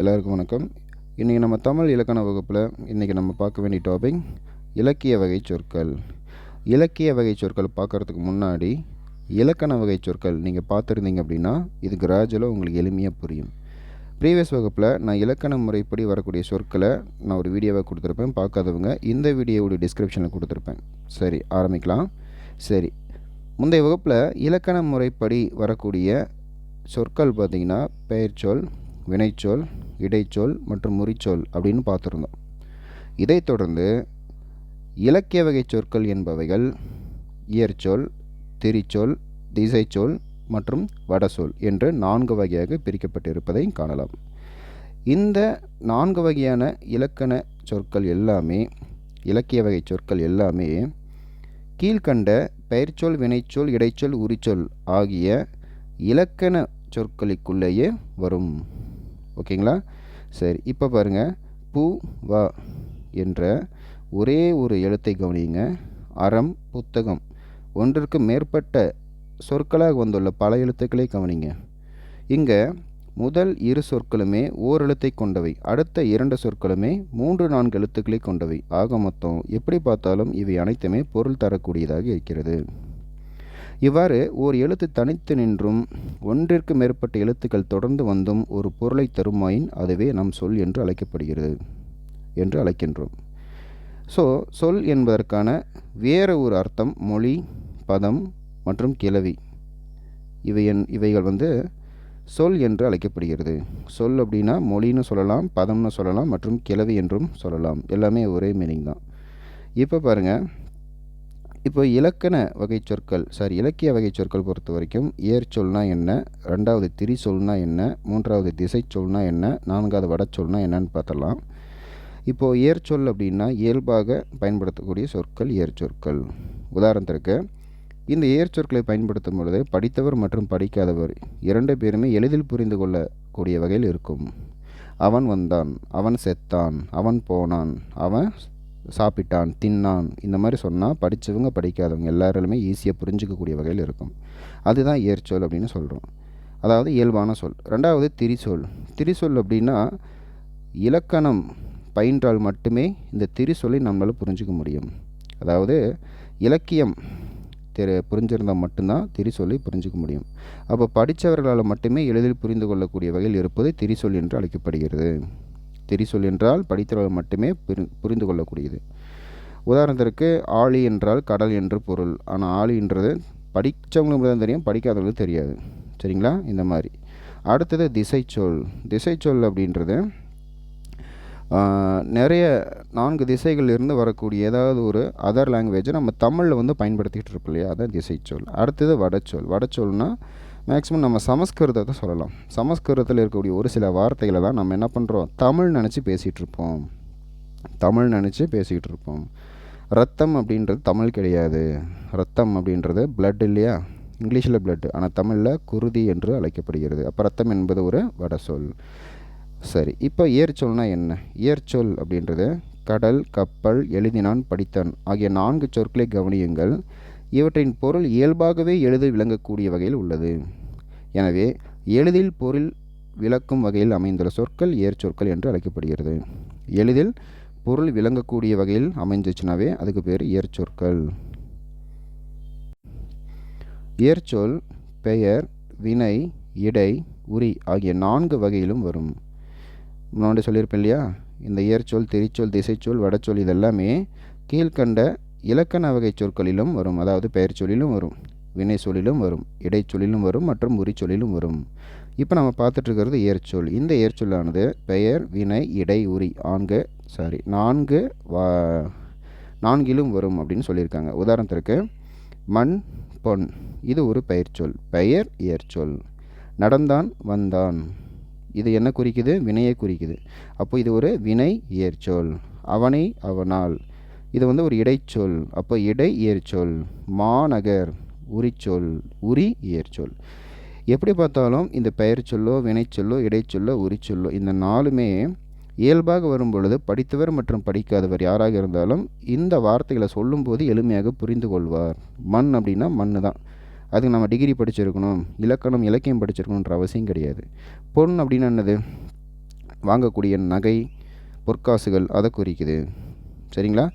எல்லாருக்கும் வணக்கம். இன்றைக்கி நம்ம தமிழ் இலக்கண வகுப்பில் இன்றைக்கி நம்ம பார்க்க வேண்டிய டாபிக் இலக்கிய வகை சொற்கள். இலக்கிய வகை சொற்கள் பார்க்குறதுக்கு முன்னாடி இலக்கண வகை சொற்கள் நீங்கள் பார்த்துருந்தீங்க அப்படின்னா இது கிராஜுவலாக உங்களுக்கு எளிமையாக புரியும். ப்ரீவியஸ் வகுப்பில் நான் இலக்கண முறைப்படி வரக்கூடிய சொற்களை நான் ஒரு வீடியோவாக கொடுத்துருப்பேன். பார்க்காதவங்க இந்த வீடியோவுடைய டிஸ்கிரிப்ஷனில் கொடுத்துருப்பேன். சரி ஆரம்பிக்கலாம். சரி முந்தைய வகுப்பில் இலக்கண முறைப்படி வரக்கூடிய சொற்கள் பார்த்திங்கன்னா பெயர்ச்சொல் வினைச்சொல் இடைச்சொல் மற்றும் முறிச்சொல் அப்படின்னு பார்த்துருந்தோம். இதைத் தொடர்ந்து இலக்கிய வகை சொற்கள் என்பவைகள் இயற்சொல் திரிச்சொல் திசைச்சொல் மற்றும் வடசொல் என்று நான்கு வகையாக பிரிக்கப்பட்டிருப்பதை காணலாம். இந்த நான்கு வகையான இலக்கண சொற்கள் எல்லாமே இலக்கிய வகை சொற்கள் எல்லாமே கீழ்கண்ட பெயர்ச்சொல் வினைச்சொல் இடைச்சொல் உரிச்சொல் ஆகிய இலக்கண சொற்களுக்குள்ளேயே வரும். ஓகேங்களா? சரி இப்போ பாருங்கள் பூ வ என்ற ஒரே ஒரு எழுத்தை கவனியுங்க. அறம் புத்தகம். ஒன்றிற்கு மேற்பட்ட சொற்களாக வந்துள்ள பல எழுத்துக்களை கவனிங்க. இங்கே முதல் இரு சொற்களுமே ஓரெழுத்தை கொண்டவை. அடுத்த இரண்டு சொற்களுமே மூன்று நான்கு எழுத்துக்களை கொண்டவை. ஆக மொத்தம் எப்படி பார்த்தாலும் இவை அனைத்துமே பொருள் தரக்கூடியதாக இருக்கிறது. இவ்வாறு ஓர் எழுத்து தனித்து நின்றும் ஒன்றிற்கு மேற்பட்ட எழுத்துக்கள் தொடர்ந்து வந்தும் ஒரு பொருளை தருமாயின் அதுவே நம் சொல் என்று அழைக்கப்படுகிறது என்று அழைக்கின்றோம். ஸோ சொல் என்பதற்கான வேறு ஒரு அர்த்தம் மொழி பதம் மற்றும் கிளவி இவை இவைகள் வந்து சொல் என்று அழைக்கப்படுகிறது. சொல் அப்படின்னா மொழின்னு சொல்லலாம் பதம்னு சொல்லலாம் மற்றும் கிளவி என்றும் சொல்லலாம். எல்லாமே ஒரே மீனிங் தான். இப்போ பாருங்கள் இப்போ இலக்கண வகை சொற்கள் சாரி இலக்கிய வகை சொற்கள் பொறுத்த வரைக்கும் ஏர் சொல்னா என்ன ரெண்டாவது திரி சொல்னா என்ன மூன்றாவது திசை சொல்னா என்ன நான்காவது வடச்சொல்னா என்னன்னு பார்த்தலாம் இப்போது ஏர் சொல் அப்படின்னா இயல்பாக பயன்படுத்தக்கூடிய சொற்கள் ஏர் சொற்கள். உதாரணத்திற்கு இந்த ஏர் சொற்களை பயன்படுத்தும் பொழுது படித்தவர் மற்றும் படிக்காதவர் இரண்டு பேருமே எளிதில் புரிந்து கொள்ளக்கூடிய வகையில் இருக்கும். அவன் வந்தான் அவன் செத்தான் அவன் போனான் அவன் சாப்பிட்டான் தின்னான் இந்த மாதிரி சொன்னால் படித்தவங்க படிக்காதவங்க எல்லாருமே ஈஸியாக புரிஞ்சிக்கக்கூடிய வகையில் இருக்கும். அதுதான் ஏர்ச்சொல் அப்படின்னு சொல்கிறோம் அதாவது இயல்பான சொல். ரெண்டாவது திரிசொல். திரிசொல் அப்படின்னா இலக்கணம் பயின்றால் மட்டுமே இந்த திரிசொலை நம்மளால் புரிஞ்சிக்க முடியும். அதாவது இலக்கியம் தெரி புரிஞ்சிருந்தால் மட்டும்தான் திரிசொல்லை புரிஞ்சிக்க முடியும். அப்போ படித்தவர்களால் மட்டுமே எளிதில் புரிந்து கொள்ளக்கூடிய வகையில் இருப்பது திரிசொல் என்று அழைக்கப்படுகிறது. திரிசொல் என்றால் படித்தவர்கள் மட்டுமே புரிந்து கொள்ளக்கூடியது. உதாரணத்திற்கு ஆழி என்றால் கடல் என்று பொருள். ஆனால் ஆழின்றது படித்தவங்களுக்கு தான் தெரியும் படிக்காதவங்களுக்கு தெரியாது. சரிங்களா? இந்த மாதிரி. அடுத்தது திசைச்சொல். திசைச்சொல் அப்படின்றது நிறைய நான்கு திசைகளிலிருந்து வரக்கூடிய ஏதாவது ஒரு அதர் லாங்குவேஜை நம்ம தமிழில் வந்து பயன்படுத்திகிட்டு இருப்போம் இல்லையா? அதான் திசைச்சொல். அடுத்தது வடச்சொல். வடச்சொல்னால் மேக்ஸிமம் நம்ம சமஸ்கிருதத்தை சொல்லலாம். சமஸ்கிருதத்தில் இருக்கக்கூடிய ஒரு சில வார்த்தைகளை தான் நம்ம என்ன பண்ணுறோம் தமிழ் நினச்சி பேசிகிட்ருப்போம் தமிழ் நினச்சி பேசிகிட்டு இருப்போம். ரத்தம் அப்படின்றது தமிழ் கிடையாது. ரத்தம் அப்படின்றது பிளட் இல்லையா? இங்கிலீஷில் பிளட் ஆனால் தமிழில் குருதி என்று அழைக்கப்படுகிறது. அப்போ ரத்தம் என்பது ஒரு வட சொல். சரி இப்போ இயற்சொல்னால் என்ன? ஏர்ச்சொல் அப்படின்றது கடல் கப்பல் எழுதினான் படித்தான். ஆகிய நான்கு சொற்களை கவனியுங்கள். இவற்றின் பொருள் இயல்பாகவே எளிதில் விளங்கக்கூடிய வகையில் உள்ளது. எனவே எளிதில் பொருள் விளக்கும் வகையில் அமைந்துள்ள சொற்கள் ஏற்சொற்கள் என்று அழைக்கப்படுகிறது. எளிதில் பொருள் விளங்கக்கூடிய வகையில் அமைஞ்சிச்சுனாவே அதுக்கு பேர் ஏற்சொற்கள் ஏற்சொல் பெயர் வினை இடை உரி ஆகிய நான்கு வகையிலும் வரும். முன்னாடி சொல்லியிருப்பேன் இல்லையா? இந்த ஏற்சொல் திரிச்சொல் திசைச்சொல் வடச்சொல் இதெல்லாமே கீழ்கண்ட இலக்கண வகை சொற்களிலும் வரும் அதாவது பெயர் சொல்லிலும் வரும் வினை சொல்லிலும் வரும் இடைச்சொல்லிலும் வரும் மற்றும் உரிச்சொல்லிலும் வரும். இப்போ நம்ம பார்த்துட்ருக்கிறது ஏற்சொல் இந்த ஏற்சொல்லானது பெயர் வினை இடை உரி ஆண்கு சாரி நான்கு வா நான்கிலும் வரும் அப்படின்னு சொல்லியிருக்காங்க. உதாரணத்திற்கு மண் பொன் இது ஒரு பெயர்ச்சொல் பெயர் ஏற்சொல் நடந்தான் வந்தான். இது என்ன குறிக்குது? வினையை குறிக்குது. அப்போ இது ஒரு வினை ஏற்சொல் அவனை அவனால். இது வந்து ஒரு இடைச்சொல். அப்போ இடை ஏற்சொல் மாநகர் உரிச்சொல் உரி ஏற்சொல். எப்படி பார்த்தாலும் இந்த பெயர் சொல்லோ வினைச்சொல்லோ இடைச்சொல்லோ உரிச்சொல்லோ இந்த நாலுமே இயல்பாக வரும் பொழுது படித்தவர் மற்றும் படிக்காதவர் யாராக இருந்தாலும் இந்த வார்த்தைகளை சொல்லும்போது எளிமையாக புரிந்து கொள்வார். மண் அப்படின்னா மண் தான். அதுக்கு நம்ம டிகிரி படிச்சிருக்கணும் இலக்கணம் இலக்கியம் படிச்சிருக்கணுன்ற அவசியம் கிடையாது. பொன் அப்படின்னு என்னது? வாங்கக்கூடிய நகை பொற்காசுகள் அதை குறிக்குது. சரிங்களா?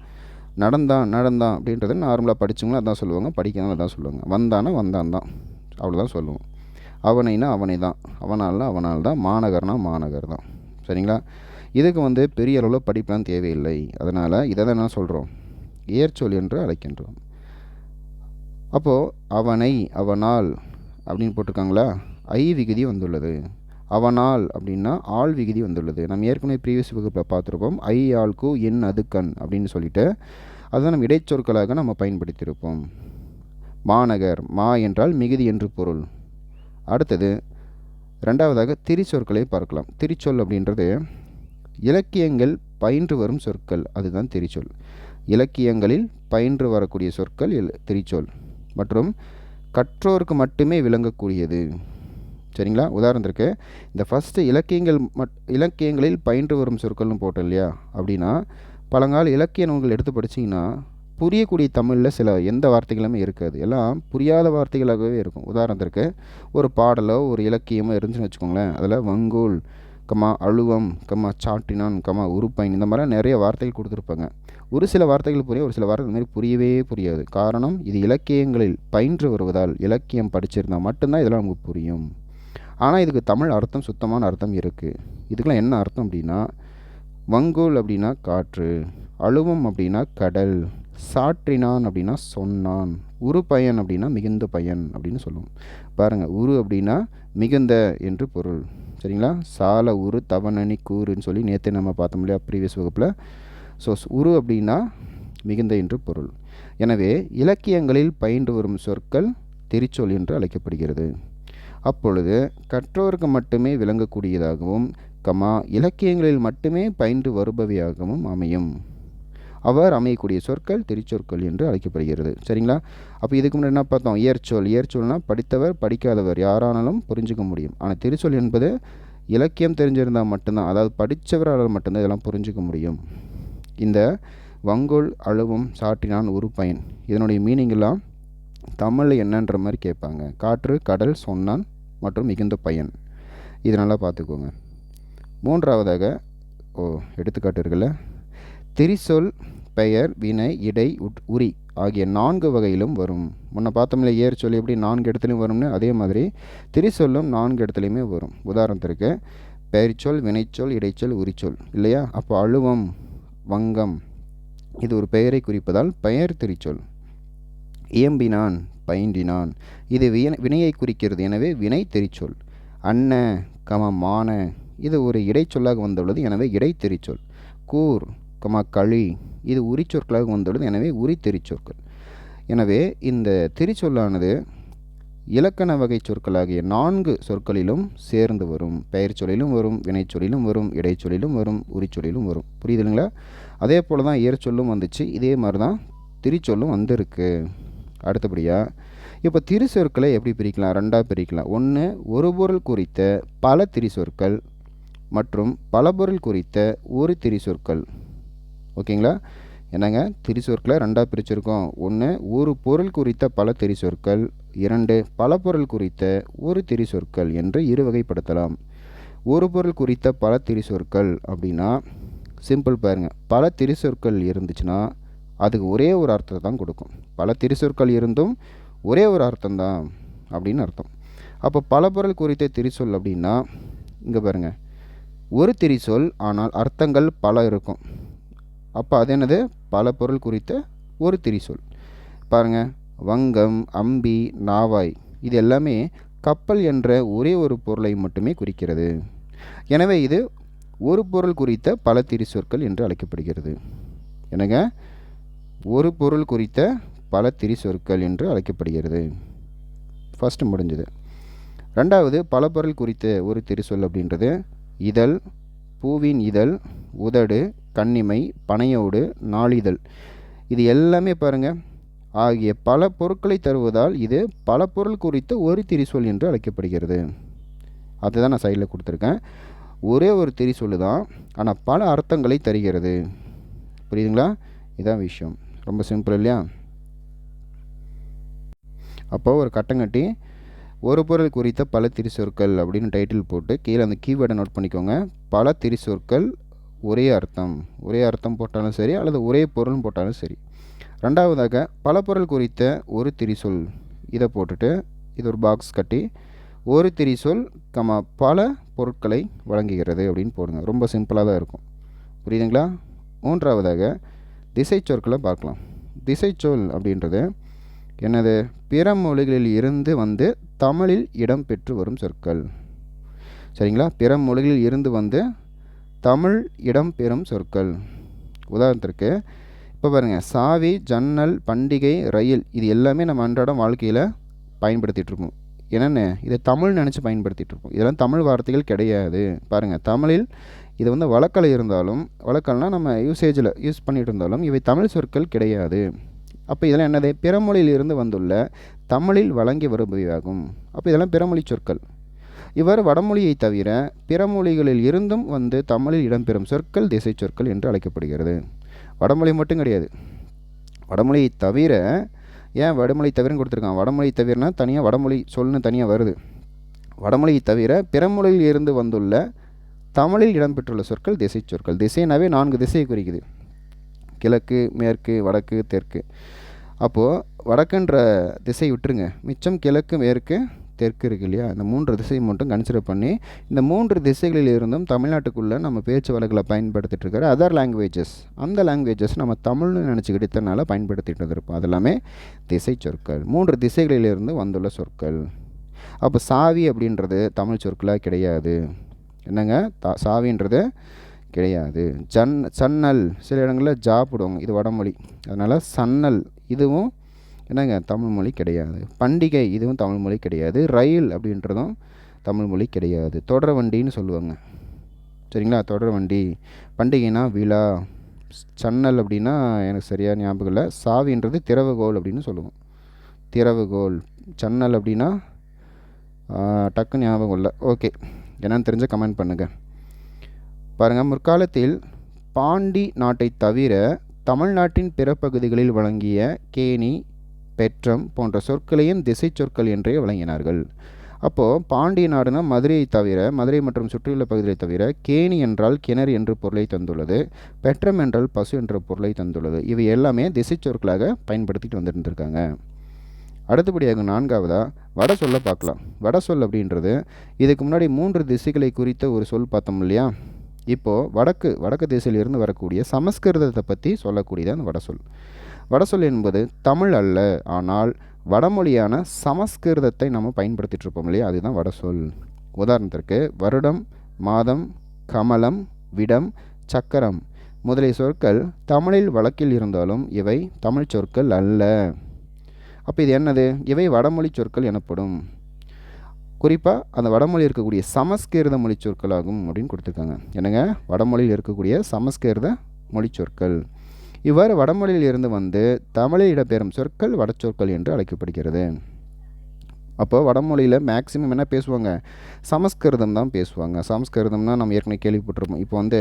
நடந்தான் நடந்தான் அப்படின்றத நார்மலாக படித்தவங்களும் அதான் சொல்லுவாங்க படிக்கிறவங்களும் அதான் சொல்லுவாங்க. வந்தானா வந்தான் தான். அவ்வளோதான் சொல்லுவோம். அவனைனா அவனை தான். அவனால்னா அவனால் தான். மாநகர்னா மாநகர் தான். சரிங்களா? இதுக்கு வந்து பெரிய அளவில் படிப்பெலாம் தேவையில்லை. அதனால் இதை தான் என்ன சொல்கிறோம் ஏர்ச்சொல் என்று அழைக்கின்றோம். அப்போது அவனை அவனால் அப்படின்னு போட்டிருக்காங்களா? ஐ விகுதி வந்துள்ளது. அவனால் அப்படின்னா ஆள் விகுதி வந்துள்ளது. நம்ம ஏற்கனவே ப்ரீவியஸ் வகுப்பில் பார்த்துருப்போம் ஐ ஆள்கு என் அது கண் அப்படின்னு சொல்லிட்டு அதுதான் நம்ம இடைச்சொற்களாக நம்ம பயன்படுத்தியிருப்போம். மாநகர் மா என்றால் மிகுதி என்று பொருள். அடுத்தது ரெண்டாவதாக திரிச்சொற்களை பார்க்கலாம். திரிச்சொல் அப்படின்றது இலக்கியங்கள் பயின்று வரும் சொற்கள். அதுதான் திரிச்சொல். இலக்கியங்களில் பயின்று வரக்கூடிய சொற்கள் திரிச்சொல். மற்றும் கற்றோருக்கு மட்டுமே விளங்கக்கூடியது. சரிங்களா? உதாரணத்திற்கு இந்த ஃபஸ்ட்டு இலக்கியங்கள் மட் இலக்கியங்களில் பயின்று வரும் சொற்கள்னு போட்டோம் இல்லையா? அப்படின்னா பழங்கால இலக்கிய நூல்கள் எடுத்து படிச்சிங்கன்னா புரியக்கூடிய தமிழில் சில எந்த வார்த்தைகளுமே இருக்காது. எல்லாம் புரியாத வார்த்தைகளாகவே இருக்கும். உதாரணத்திற்கு ஒரு பாடலோ ஒரு இலக்கியமோ இருந்துச்சுன்னு வச்சுக்கோங்களேன் அதில் வங்கோல் கம்மா அழுவம் கம்மா சாட்டினான் கம்மா உருப்பைன் இந்த மாதிரிலாம் நிறைய வார்த்தைகள் கொடுத்துருப்பாங்க. ஒரு சில வார்த்தைகள் புரியும் ஒரு சில வார்த்தை இந்த மாதிரி புரியவே புரியாது. காரணம் இது இலக்கியங்களில் பயின்று வருவதால் இலக்கியம் படிச்சிருந்தால் மட்டும்தான் இதெல்லாம் நமக்கு புரியும். ஆனால் இதுக்கு தமிழ் அர்த்தம் சுத்தமான அர்த்தம் இருக்குது இதுக்கெல்லாம் என்ன அர்த்தம் அப்படின்னா வங்கோல் அப்படின்னா காற்று அழுவம் அப்படின்னா கடல் சாற்றினான் அப்படின்னா சொன்னான் உரு பயன் அப்படின்னா மிகுந்த பயன் அப்படின்னு சொல்லுவோம். பாருங்கள் உரு அப்படின்னா மிகுந்த என்று பொருள். சரிங்களா? சால உரு தவணனி கூறுன்னு சொல்லி நேற்று நம்ம பார்த்தோம் இல்லையா ப்ரீவியஸ் வகுப்பில். ஸோ உரு அப்படின்னா மிகுந்த என்று பொருள். எனவே இலக்கியங்களில் பயின்று வரும் சொற்கள் திருச்சொல் என்று அழைக்கப்படுகிறது. அப்பொழுது கற்றோருக்கு மட்டுமே விளங்கக்கூடியதாகவும் கமா இலக்கியங்களில் மட்டுமே பயின்று வருபவையாகவும் அமையும். அவர் அமையக்கூடிய சொற்கள் திருச்சொற்கள் என்று அழைக்கப்படுகிறது. சரிங்களா? அப்போ இதுக்கு முன்னாடி என்ன பார்த்தோம்? இயற்சொல். இயற்சொல்னால் படித்தவர் படிக்காதவர் யாரானாலும் புரிஞ்சுக்க முடியும். ஆனால் திருச்சொல் என்பது இலக்கியம் தெரிஞ்சிருந்தால் மட்டும்தான் அதாவது படித்தவரால் மட்டும்தான் இதெல்லாம் புரிஞ்சுக்க முடியும். இந்த வங்கோல் அழுவும் சாற்றினான் ஒரு பயன். இதனுடைய மீனிங்கெல்லாம் தமிழில் என்னன்ற மாதிரி கேட்பாங்க. காற்று கடல் சொன்னான் மற்றும் மிகுந்த பயன். இது நல்லா பார்த்துக்கோங்க. மூன்றாவதாக ஓ எடுத்துக்காட்டு இருக்குல்ல. திரிசொல் பெயர் வினை இடை உட் உரி ஆகிய நான்கு வகையிலும் வரும். முன்ன பார்த்தோம்ல ஏர் சொல் எப்படி நான்கு இடத்துலையும் வரும்னு? அதே மாதிரி திரிசொல்லும் நான்கு இடத்துலையுமே வரும். உதாரணத்திற்கு பெயர்ச்சொல் வினைச்சொல் இடைச்சொல் உரிச்சொல் இல்லையா? அப்போ அழுவம் வங்கம் இது ஒரு பெயரை குறிப்பதால் பெயர் திரிச்சொல். இயம்பினான் பயின்றினான். இது வினையை குறிக்கிறது. எனவே வினை தெரிச்சொல். அன்ன கம மான இது ஒரு இடைச்சொல்லாக வந்துள்ளது. எனவே இடைத்தெரிச்சொல் கூர் கம களி இது உரிச்சொற்களாக வந்துள்ளது. எனவே உரி தெரிச்சொற்கள். எனவே இந்த திரிச்சொல்லானது இலக்கண வகை சொற்களாகிய நான்கு சொற்களிலும் சேர்ந்து வரும். பெயர் சொல்லிலும் வரும் வினைச்சொல்லிலும் வரும் இடைச்சொல்லிலும் வரும் உரிச்சொல்லிலும் வரும். புரியுதுங்களா? அதே போல் தான் ஏற்சொல்லும் வந்துச்சு. இதே மாதிரி தான் திரிச்சொல்லும் வந்திருக்கு. அடுத்தபடியாக இப்போ திருச்சொற்களை எப்படி பிரிக்கலாம்? ரெண்டாக பிரிக்கலாம். ஒன்று ஒரு பொருள் குறித்த பல திரிசொற்கள் மற்றும் பல பொருள் குறித்த ஒரு திரிசொற்கள் ஓகேங்களா? என்னங்க? திரிசொற்களை ரெண்டாக பிரிச்சிருக்கோம். ஒன்று ஒரு பொருள் குறித்த பல திரிசொற்கள் இரண்டு பல பொருள் குறித்த ஒரு திரிசொற்கள் என்று இரு வகைப்படுத்தலாம் ஒரு பொருள் குறித்த பல திரிசொற்கள் அப்படின்னா சிம்பிள் பாருங்கள் பல திரிசொற்கள் இருந்துச்சுன்னா அதுக்கு ஒரே ஒரு அர்த்தத்தை தான் கொடுக்கும். பல திருச்சொற்கள் இருந்தும் ஒரே ஒரு அர்த்தம் தான் அப்படின்னு அர்த்தம். அப்போ பல பொருள் குறித்த திரிசொல் அப்படின்னா இங்கே பாருங்கள் ஒரு திரிசொல் ஆனால் அர்த்தங்கள் பல இருக்கும். அப்போ அது என்னது? பல பொருள் குறித்த ஒரு திரிசொல் பாருங்கள் வங்கம் அம்பி நாவாய் இது எல்லாமே கப்பல் என்ற ஒரே ஒரு பொருளை மட்டுமே குறிக்கிறது. எனவே இது ஒரு பொருள் குறித்த பல திரிசொற்கள் என்று அழைக்கப்படுகிறது. என்னங்க? ஒரு பொருள் குறித்த பல திரிசொற்கள் என்று அழைக்கப்படுகிறது. ஃபஸ்ட்டு முடிஞ்சது. ரெண்டாவது பல பொருள் குறித்த ஒரு திரிசொல் அப்படின்றது. இதழ் பூவின் இதழ் உதடு கண்ணிமை பனையோடு நாளிதழ். இது எல்லாமே பாருங்கள் ஆகிய பல பொருட்களை தருவதால் இது பல பொருள் குறித்த ஒரு திரிசொல் என்று அழைக்கப்படுகிறது. அதுதான் நான் சைடில் கொடுத்துருக்கேன். ஒரே ஒரு திரிசொல் தான் ஆனால் பல அர்த்தங்களை தருகிறது. புரியுதுங்களா? இதான் விஷயம். ரொம்ப சிம்பிள் இல்லையா? அப்போ ஒரு கட்டங்கட்டி ஒரு பொருள் குறித்த பல திரிசொற்கள் அப்படின்னு டைட்டில் போட்டு கீழே அந்த கீவேர்டை நோட் பண்ணிக்கோங்க. பல திரிசொற்கள் ஒரே அர்த்தம். ஒரே அர்த்தம் போட்டாலும் சரி அல்லது ஒரே பொருள் போட்டாலும் சரி. ரெண்டாவதாக பல பொருள் குறித்த ஒரு திரிசொல். இதை போட்டுட்டு இது ஒரு பாக்ஸ் கட்டி ஒரு திரிசொல் கமா பல பொருட்களை வழங்குகிறது அப்படின்னு போடுங்க. ரொம்ப சிம்பிளாக தான் இருக்கும். புரியுதுங்களா? மூன்றாவதாக திசை சொற்களை பார்க்கலாம். திசை சொல் அப்படின்றது என்னது? பிற மொழிகளில் இருந்து வந்து தமிழில் இடம்பெற்று வரும் சொற்கள். சரிங்களா? பிற மொழிகளில் இருந்து வந்து தமிழ் இடம்பெறும் சொற்கள். உதாரணத்திற்கு இப்போ பாருங்கள் சாவி ஜன்னல் பண்டிகை ரயில் இது எல்லாமே நம்ம அன்றாடம் வாழ்க்கையில் பயன்படுத்திகிட்ருக்கோம் என்னென்ன? இதை தமிழ் நினச்சி பயன்படுத்திகிட்ருக்கோம் இதெல்லாம் தமிழ் வார்த்தைகள் கிடையாது. பாருங்கள் தமிழில் இது வந்து வழக்கல் இருந்தாலும் வழக்கல்னால் நம்ம யூசேஜில் யூஸ் பண்ணிகிட்டு இருந்தாலும் இவை தமிழ் சொற்கள் கிடையாது. அப்போ இதெல்லாம் என்னது? பிறமொழியில் இருந்து வந்துள்ள தமிழில் வழங்கி வருபவையாகும். அப்போ இதெல்லாம் பிறமொழி சொற்கள். இவ்வாறு வடமொழியை தவிர பிற மொழிகளில் இருந்தும் வந்து தமிழில் இடம்பெறும் சொற்கள் திசை சொற்கள் என்று அழைக்கப்படுகிறது. வடமொழி மட்டும் கிடையாது. வடமொழியை தவிர ஏன் வடமொழி தவிரன்னு கொடுத்துருக்கான் வடமொழி தவிரனா தனியாக வடமொழி சொல்லுன்னு தனியாக வருது. வடமொழியை தவிர பிறமொழியில் இருந்து வந்துள்ள தமிழில் இடம்பெற்றுள்ள சொற்கள் திசை சொற்கள். திசைனாவே நான்கு திசையை குறிக்குது. கிழக்கு மேற்கு வடக்கு தெற்கு. அப்போது வடக்குன்ற திசை விட்டுருங்க. மிச்சம் கிழக்கு மேற்கு தெற்கு இருக்கு இல்லையா? இந்த மூன்று திசையை மட்டும் கன்சிடர் பண்ணி இந்த மூன்று திசைகளில் இருந்தும் தமிழ்நாட்டுக்குள்ளே நம்ம பேச்சு வழக்கில் பயன்படுத்திட்டு இருக்கிற அதர் லாங்குவேஜஸ் அந்த லாங்குவேஜஸ் நம்ம தமிழ்னு நினச்சிக்கிட்டு இத்தனால பயன்படுத்திட்டு இருந்திருப்போம். அது எல்லாமே திசை சொற்கள். மூன்று திசைகளிலிருந்து வந்துள்ள சொற்கள். அப்போ சாவி அப்படின்றது தமிழ் சொற்களாக கிடையாது. என்னங்க? தா சாவின்றது கிடையாது. ஜன் சன்னல் சில இடங்களில் ஜா போடுவாங்க. இது வடமொழி. அதனால் சன்னல் இதுவும் என்னங்க? தமிழ் மொழி கிடையாது. பண்டிகை இதுவும் தமிழ் மொழி கிடையாது. ரயில் அப்படின்றதும் தமிழ் மொழி கிடையாது. தொடர் வண்டின்னு சொல்லுவாங்க. சரிங்களா? தொடர் வண்டி. பண்டிகைனா விழா. சன்னல் அப்படின்னா எனக்கு சரியாக ஞாபகம் இல்லை. சாவின்றது திறவுகோல் அப்படின்னு சொல்லுவோம். திறவுகோல். சன்னல் அப்படின்னா டக்கு ஞாபகம் இல்லை. ஓகே. என்னன்னு தெரிஞ்ச கமெண்ட் பண்ணுங்கள் பாருங்கள் முற்காலத்தில் பாண்டி நாட்டை தவிர தமிழ்நாட்டின் பிற பகுதிகளில் வழங்கிய கேணி பெற்றம் போன்ற சொற்களையும் திசை சொற்கள் என்றே வழங்கினார்கள் அப்போது பாண்டிய நாடுனா மதுரையை தவிர மதுரை மற்றும் சுற்றியுள்ள பகுதியை தவிர கேணி என்றால் கிணறு என்று பொருளை தந்துள்ளது பெற்றம் என்றால் பசு என்ற பொருளை தந்துள்ளது. இவை எல்லாமே திசை சொற்களாக பயன்படுத்திட்டு வந்துட்டு அடுத்தபடியாக நான்காவதாக வட சொல்ல பார்க்கலாம். வட சொல் அப்படின்றது இதுக்கு முன்னாடி மூன்று திசைகளை குறித்த ஒரு சொல் பார்த்தோம் இல்லையா? இப்போது வடக்கு வடக்கு திசையிலிருந்து வரக்கூடிய சமஸ்கிருதத்தை பற்றி சொல்லக்கூடியதான் வடசொல் வடசொல் என்பது தமிழ் அல்ல ஆனால் வடமொழியான சமஸ்கிருதத்தை நம்ம பயன்படுத்திகிட்டு இருப்போம் இல்லையா? அதுதான் வடசொல் உதாரணத்திற்கு வருடம் மாதம் கமலம் விடம் சக்கரம் முதலிய சொற்கள் தமிழில் வழக்கில் இருந்தாலும் இவை தமிழ் சொற்கள் அல்ல. அப்போ இது என்னது? இவை வடமொழி சொற்கள் எனப்படும். குறிப்பாக அந்த வடமொழி இருக்கக்கூடிய சமஸ்கிருத மொழி சொற்களாகும் அப்படின்னு கொடுத்துருக்காங்க. என்னங்க? வடமொழியில் இருக்கக்கூடிய சமஸ்கிருத மொழி சொற்கள். இவ்வாறு வடமொழியில் இருந்து வந்து தமிழில் இடம்பெறும் சொற்கள் வடச்சொற்கள் என்று அழைக்கப்படுகிறது. அப்போ வடமொழியில் மேக்ஸிமம் என்ன பேசுவாங்க? சமஸ்கிருதம் தான் பேசுவாங்க. சமஸ்கிருதம்னா நம்ம ஏற்கனவே கேள்விப்பட்டிருப்போம். இப்போ வந்து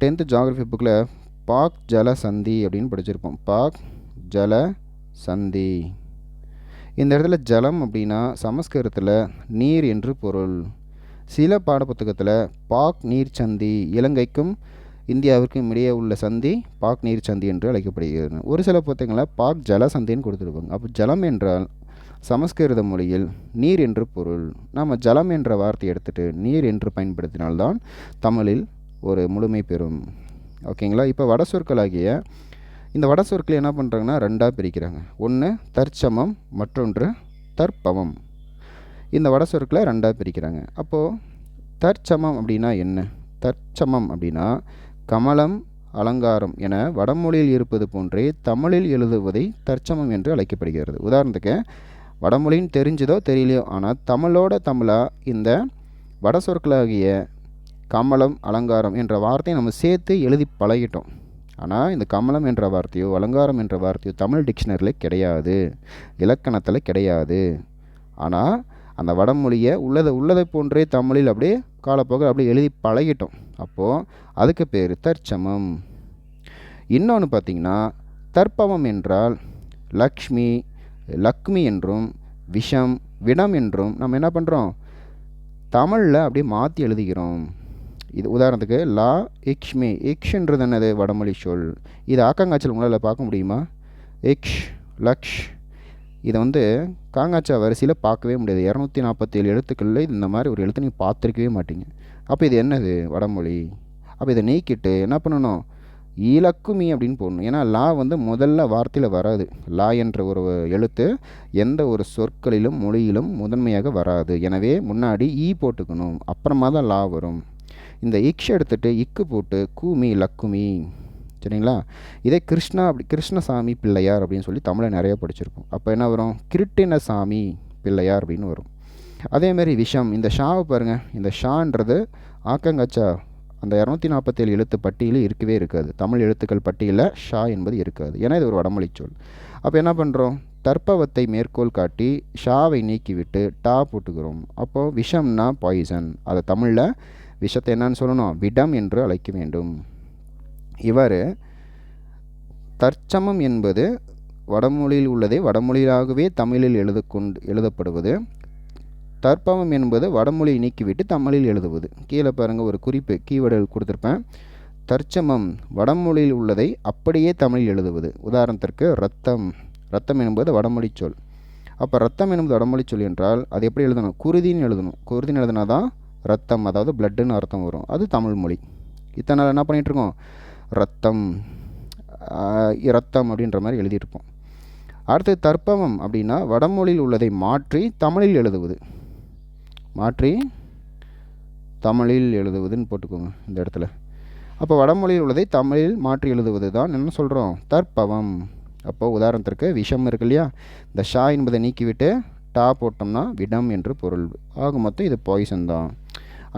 டென்த்து ஜாகிரஃபி புக்கில் பாக் ஜல சந்தி அப்படின்னு படிச்சிருப்போம். பாக் ஜல சந்தி. இந்த இடத்துல ஜலம் அப்படின்னா சமஸ்கிருதத்தில் நீர் என்று பொருள். சில பாடப்புத்தகத்தில் பாக் நீர் சந்தி இலங்கைக்கும் இந்தியாவிற்கும் இடையே உள்ள சந்தி பாக் நீர் சந்தி என்று அழைக்கப்படுகிறது. ஒரு சில புத்தகங்களில் பாக் ஜல சந்தின்னு கொடுத்துருப்பாங்க. அப்போ ஜலம் என்றால் சமஸ்கிருத மொழியில் நீர் என்று பொருள். நாம் ஜலம் என்ற வார்த்தையை எடுத்துகிட்டு நீர் என்று பயன்படுத்தினால்தான் தமிழில் ஒரு முழுமை பெறும். ஓகேங்களா? இப்போ வட சொற்களாகிய இந்த வட சொற்களை என்ன பண்ணுறாங்கன்னா ரெண்டாக பிரிக்கிறாங்க. ஒன்று தற்சமம் மற்றொன்று தற்பவம். இந்த வட சொற்களை ரெண்டாக பிரிக்கிறாங்க. அப்போது தற்சமம் அப்படின்னா என்ன? தற்சமம் அப்படின்னா கமலம் அலங்காரம் என வடமொழியில் இருப்பது போன்றே தமிழில் எழுதுவதை தற்சமம் என்று அழைக்கப்படுகிறது. உதாரணத்துக்கு வடமொழின்னு தெரிஞ்சதோ தெரியலையோ ஆனால் தமிழோட தமிழாக இந்த வட சொற்களாகிய கமலம் அலங்காரம் என்ற வார்த்தையை நம்ம சேர்த்து எழுதி பழகிட்டோம். ஆனால் இந்த கமலம் என்ற வார்த்தையோ அலங்காரம் என்ற வார்த்தையோ தமிழ் டிக்ஷனரியில் கிடையாது. இலக்கணத்தில் கிடையாது. ஆனால் அந்த வடமொழியை உள்ளதை உள்ளதை போன்றே தமிழில் அப்படியே காலப்போக்க அப்படியே எழுதி பழகிட்டோம். அப்போது அதுக்கு பேர் தற்சமம். இன்னொன்று பார்த்திங்கன்னா தற்பவம் என்றால் லக்ஷ்மி லக்ஷ்மி என்றும் விஷம் விடம் என்றும் நம்ம என்ன பண்ணுறோம் தமிழில் அப்படியே மாற்றி எழுதுகிறோம். இது உதாரணத்துக்கு லா இக்ஷ்மி இக்ஷ்ன்றது என்னது? வடமொழி சொல். இது ஆக்காங்காய்ச்சல் உங்களால் பார்க்க முடியுமா? இக்ஷ் லக்ஷ். இதை வந்து காங்காச்சா வரிசையில் பார்க்கவே முடியாது. இரநூத்தி நாற்பத்தேழு எழுத்துக்களில் இந்த மாதிரி ஒரு எழுத்து நீங்கள் பார்த்துருக்கவே மாட்டீங்க. அப்போ இது என்னது? வடமொழி. அப்போ இதை நீக்கிட்டு என்ன பண்ணணும்? இலக்குமி அப்படின்னு போடணும். ஏன்னா லா வந்து முதல்ல வார்த்தையில் வராது. லா என்ற ஒரு எழுத்து எந்த ஒரு சொற்களிலும் மொழியிலும் முதன்மையாக வராது. எனவே முன்னாடி ஈ போட்டுக்கணும். அப்புறமா தான் லா வரும். இந்த இக்ஷ் எடுத்துகிட்டு இக்கு போட்டு கூமி லக்குமி சரிங்களா? இதே கிருஷ்ணா அப்படி கிருஷ்ணசாமி பிள்ளையார் அப்படின்னு சொல்லி தமிழை நிறைய படிச்சிருப்போம். அப்போ என்ன வரும்? கிருட்டினசாமி பிள்ளையார் அப்படின்னு வரும். அதேமாரி விஷம் இந்த ஷாவை பாருங்கள் இந்த ஷான்றது ஆக்கங்கச்சா அந்த இரநூத்தி நாற்பத்தேழு எழுத்து பட்டியலில் இருக்கவே இருக்காது. தமிழ் எழுத்துக்கள் பட்டியலில் ஷா என்பது இருக்காது. ஏன்னா இது ஒரு வடமொழி சொல். அப்போ என்ன பண்ணுறோம் தற்பவத்தை மேற்கோள் காட்டி ஷாவை நீக்கிவிட்டு டா போட்டுக்கிறோம். அப்போது விஷம்னா பாய்சன் அதை தமிழில் விஷத்தை என்னன்னு சொல்லணும்? விடம் என்று அழைக்க வேண்டும். இவர் தற்சமம் என்பது வடமொழியில் உள்ளதை வடமொழியாகவே தமிழில் எழுத கொண்டு எழுதப்படுவது. தற்பவம் என்பது வடமொழியை நீக்கிவிட்டு தமிழில் எழுதுவது. கீழே பாருங்கள் ஒரு குறிப்பு கீவேர்டு கொடுத்துருப்பேன். தற்சமம் வடமொழியில் உள்ளதை அப்படியே தமிழில் எழுதுவது. உதாரணத்திற்கு ரத்தம் ரத்தம் என்பது வடமொழி சொல். அப்போ ரத்தம் என்பது வடமொழி சொல் என்றால் அது எப்படி எழுதணும்? குருதின்னு எழுதணும். குருதின்னு எழுதினா தான் ரத்தம் அதாவது பிளட்டுன்னு அர்த்தம் வரும். அது தமிழ் மொழி. இத்தனை நாள் என்ன பண்ணிகிட்ருக்கோம் ரத்தம் ரத்தம் அப்படின்ற மாதிரி எழுதியிருப்போம் அடுத்து தற்பவம் அப்படின்னா வடமொழியில் உள்ளதை மாற்றி தமிழில் எழுதுவது. மாற்றி தமிழில் எழுதுவதுன்னு போட்டுக்கோங்க இந்த இடத்துல. அப்போ வடமொழியில் உள்ளதை தமிழில் மாற்றி எழுதுவது தான் என்ன சொல்கிறோம் தற்பவம் அப்போது உதாரணத்திற்கு விஷம் இருக்கு இல்லையா? இந்த ஷா என்பதை நீக்கிவிட்டு டா போட்டோம்னா விடம் என்று பொருள். ஆக மொத்தம் இது பாய்சன் தான்.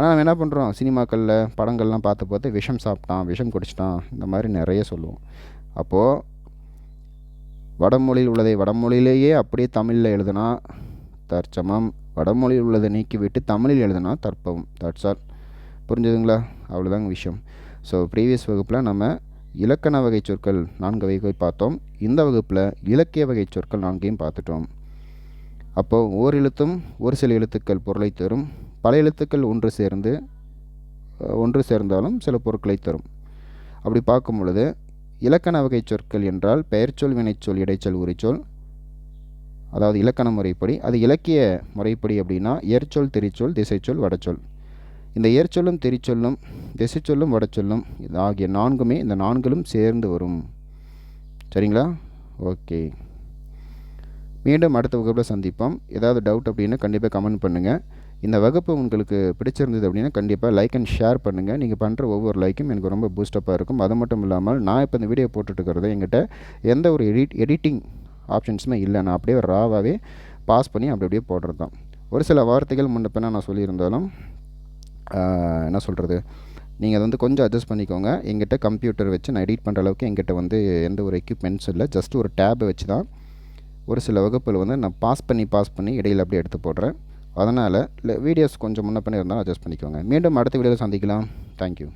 ஆனால் நம்ம என்ன பண்ணுறோம் சினிமாக்களில் படங்கள்லாம் பார்த்து பார்த்து விஷம் சாப்பிட்டான் விஷம் குடிச்சிட்டான் இந்த மாதிரி நிறைய சொல்லுவோம். அப்போது வடமொழியில் உள்ளதை வடமொழியிலேயே அப்படியே தமிழில் எழுதுனா தற்சமம் வடமொழியில் உள்ளதை நீக்கிவிட்டு தமிழில் எழுதுனா தற்பவம் தட்ஸ் ஆல் புரிஞ்சுதுங்களா? அவ்வளோதாங்க விஷயம். ஸோ ப்ரீவியஸ் வகுப்பில் நம்ம இலக்கண வகை சொற்கள் நான்கு வகை பார்த்தோம். இந்த வகுப்பில் இலக்கிய வகை சொற்கள் நான்கையும் பார்த்துட்டோம். அப்போது ஓர் எழுத்தும் ஒரு சில எழுத்துக்கள் பொருளை தரும். பல எழுத்துக்கள் ஒன்று சேர்ந்து ஒன்று சேர்ந்தாலும் சில பொருட்களை தரும். அப்படி பார்க்கும் பொழுது இலக்கண வகை சொற்கள் என்றால் பெயர்ச்சொல் வினைச்சொல் இடைச்சொல் உரிச்சொல். அதாவது இலக்கண முறைப்படி. அது இலக்கிய முறைப்படி அப்படின்னா ஏர்ச்சொல் திரிச்சொல் திசைச்சொல் வடச்சொல். இந்த ஏர்ச்சொல்லும் திரிச்சொல்லும் திசைச்சொல்லும் வடச்சொல்லும் ஆகிய நான்குமே இந்த நான்களும் சேர்ந்து வரும். சரிங்களா? ஓகே. மீண்டும் அடுத்த வகுப்பில் சந்திப்போம். ஏதாவது டவுட் அப்படின்னா கண்டிப்பாக கமெண்ட் பண்ணுங்கள் இந்த வகுப்பு உங்களுக்கு பிடிச்சிருந்தது அப்படின்னா கண்டிப்பாக லைக் அண்ட் ஷேர் பண்ணுங்கள் நீங்கள் பண்ணுற ஒவ்வொரு லைக்கும் எனக்கு ரொம்ப பூஸ்டப்பாக இருக்கும். அது மட்டும் இல்லாமல் நான் இப்போ இந்த வீடியோ போட்டுட்ருக்கிறது எங்கிட்ட எந்த ஒரு எடிட் எடிட்டிங் ஆப்ஷன்ஸுமே இல்லை. நான் அப்படியே ராவாகவே பாஸ் பண்ணி அப்படி அப்படியே போடுறது தான் ஒரு சில வார்த்தைகள் முன்ன பின்ன நான் சொல்லியிருந்தாலும் என்ன சொல்கிறது நீங்கள் அதை வந்து கொஞ்சம் அட்ஜஸ்ட் பண்ணிக்கோங்க. எங்கிட்ட கம்ப்யூட்டர் வச்சு நான் எடிட் பண்ணுற அளவுக்கு எங்கிட்ட வந்து எந்த ஒரு எக்யூப்மெண்ட்ஸ் இல்லை. ஜஸ்ட் ஒரு டேபை வச்சு தான் ஒரு சில வகுப்பில் வந்து நான் பாஸ் பண்ணி பாஸ் பண்ணி இடையில் அப்படியே எடுத்து போடுறேன். அதனால் இல்லை வீடியோஸ் கொஞ்சம் முன்ன பண்ணி இருந்தாலும் அட்ஜஸ்ட் பண்ணிக்கோங்க. மீண்டும் அடுத்த வீடியோவில் சந்திக்கலாம். தேங்க்யூ